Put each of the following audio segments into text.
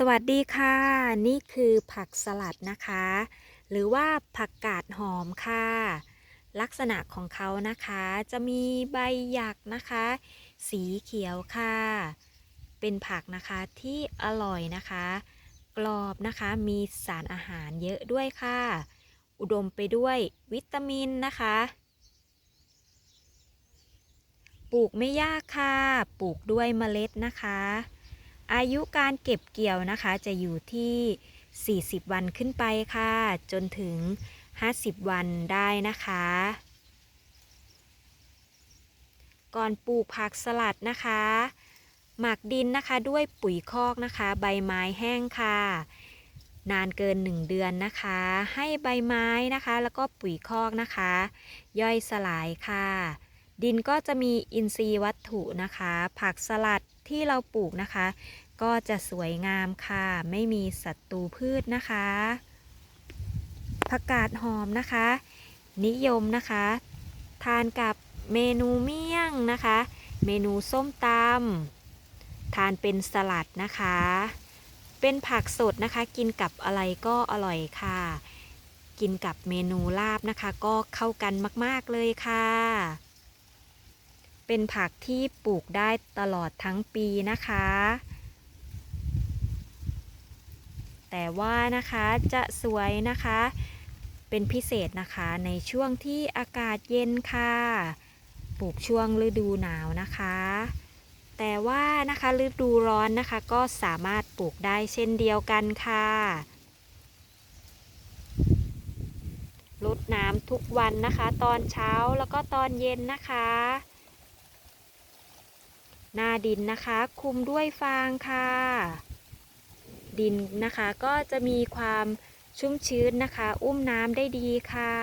สวัสดีค่ะ นี่คือผักสลัดนะคะ หรือว่าผักกาดหอมค่ะ ลักษณะของเขานะคะจะมีใบหยักนะคะ สีเขียวค่ะ เป็นผักนะคะที่อร่อยนะคะ กรอบนะคะมีสารอาหารเยอะด้วยค่ะ อุดมไปด้วยวิตามินนะคะ ปลูกไม่ยากค่ะ ปลูกด้วยเมล็ดนะคะ อายุการเก็บเกี่ยวนะคะ จะอยู่ที่ 40 วันขึ้นไปค่ะ จนถึง 50 วันได้นะคะ ก่อนปลูกผักสลัดนะคะ หมักดินนะคะด้วยปุ๋ยคอกนะคะ ใบไม้แห้งค่ะ นานเกิน 1 เดือนนะคะ ให้ใบไม้นะคะ แล้วก็ปุ๋ยคอกนะคะ ย่อยสลายค่ะ ดินก็จะมีอินทรีย์วัตถุนะคะ ผักสลัด ที่เราปลูกนะคะ ก็จะสวยงามค่ะ ไม่มีศัตรูพืชนะคะผักกาดหอมนะคะ นิยมนะคะ ทานกับเมนูเมี่ยงนะคะ เมนูส้มตำทานเป็นสลัดนะคะ เป็นผักสดนะคะ กินกับอะไรก็อร่อยค่ะ กินกับเมนูลาบนะคะ ก็เข้ากันมาก ๆ เลยค่ะ เป็นผักที่ปลูกได้ตลอดทั้งปีนะคะ แต่ว่านะคะจะสวยนะคะ เป็นพิเศษนะคะในช่วงที่อากาศเย็นค่ะ ปลูกช่วงฤดูหนาวนะคะ แต่ว่านะคะฤดูร้อนนะคะก็สามารถปลูกได้เช่นเดียวกันค่ะรดน้ำทุกวันนะคะ ตอนเช้าแล้วก็ตอนเย็นนะคะ หน้าดินนะคะ คลุมด้วยฟางค่ะ ดินนะคะก็จะมีความชุ่มชื้นนะคะ อุ้มน้ำได้ดีค่ะ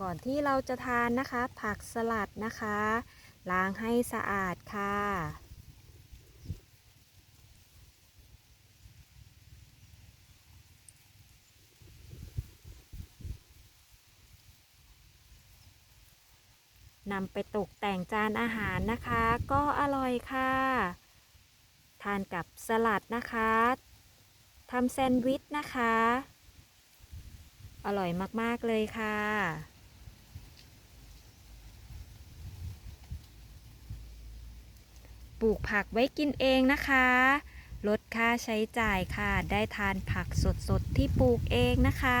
ก่อนที่เราจะทานนะคะ ผักสลัดนะคะ ล้างให้สะอาดค่ะ นำไปตกแต่งจานอาหารนะคะ ก็อร่อยค่ะ ทานกับสลัดนะคะทำแซนด์วิชนะคะ อร่อยมาก ๆ เลยค่ะปลูกผักไว้กินเองนะคะ ลดค่าใช้จ่ายค่ะ ได้ทานผักสดๆ ที่ปลูกเองนะคะ